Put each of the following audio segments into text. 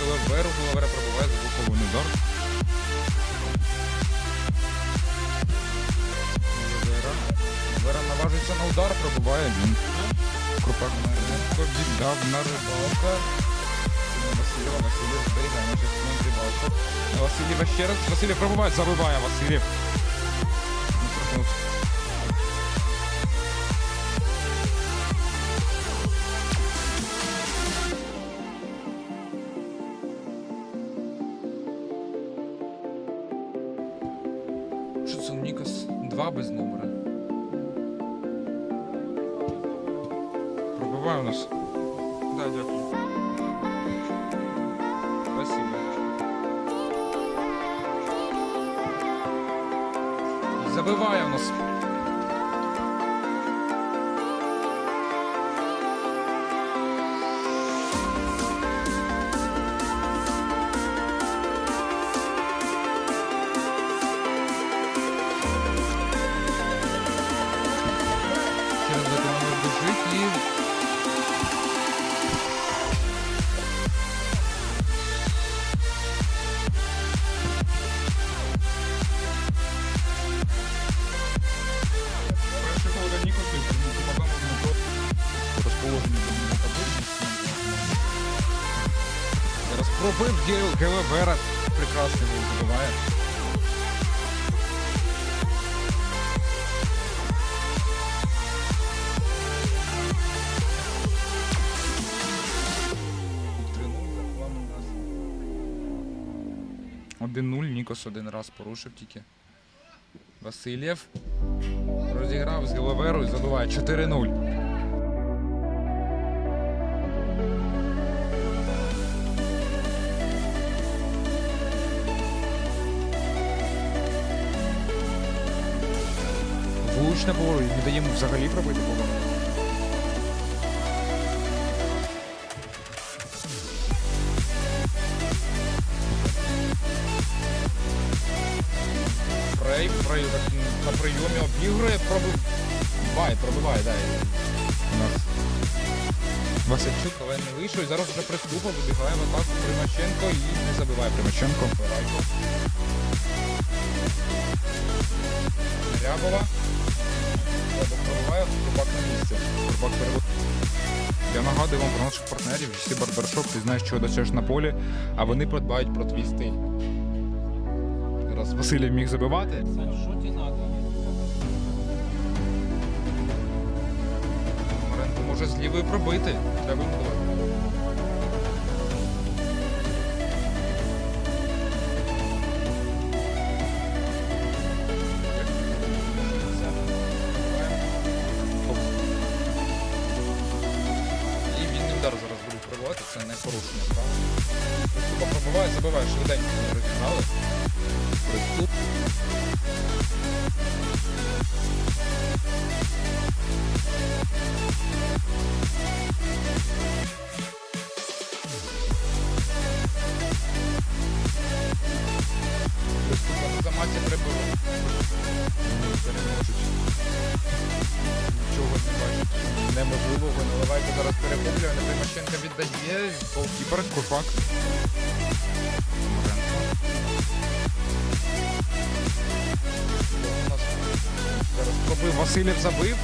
Знову зліви віддать пробуває звуковий удар. Головера наважиться на удар, пробуває він. Крупак Маренко віддав на рибалка. На Васильєва, Васильєв зберігає на частину рибалку. Васильєва ще раз. Васильєв пробуває, забиває Васильєв. Що це Нікос? Два без номера. Пробиває у нас. Да, дякую. Спасибо. Забиває у нас. Пробив Гел- Гелевера. Прекрасно він забиває. Один-нуль, Нікос один раз порушив тільки. Васильєв розіграв з Гелеверу і забиває 4-0. Влучне поворот, не даємо взагалі пробити поворот. Фрей, Фрей на прийомі обігрує, пробиває, пробиває, да. і У нас Васильчук, але не вийшов. І зараз вже приступав, вибігає в атаку Примаченко і не забиває Примаченко. Рябова. Пробиває, на місці. Турбак переводить. Я нагадую вам про наших партнерів, всі барбершоп, ти знаєш, чого досяж на полі, а вони подбають про твій стиль. Раз Василій міг забивати. Маренко може з лівої пробити. Треба йому давати. Це не порушення права. Приступа пробиває, забиває швиденько розіграли. Приступ. Приступа на заматі прибив. Вони переможуть. Нічого. Неможливо, Наливайко зараз перехоплює, не Тимошенко віддає. Голкіпер, Курпак. Зараз пробив, Васильєв забив.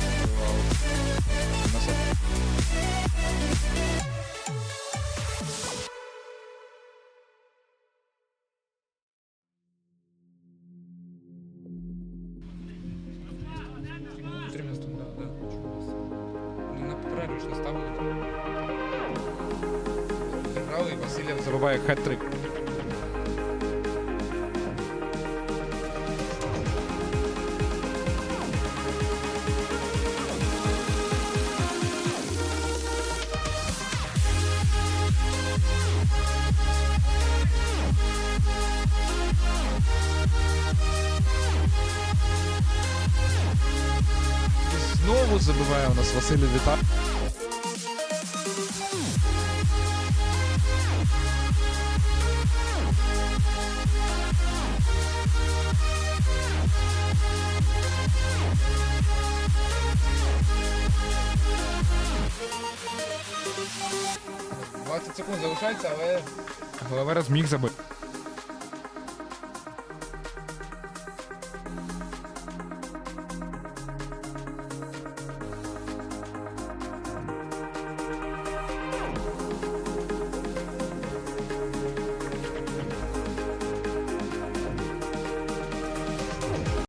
Не ставили. Грали і Васильєв забиває хет-трик. Знову забиває у нас Василь Віта. Секунд залишається, але Голова розміг забити.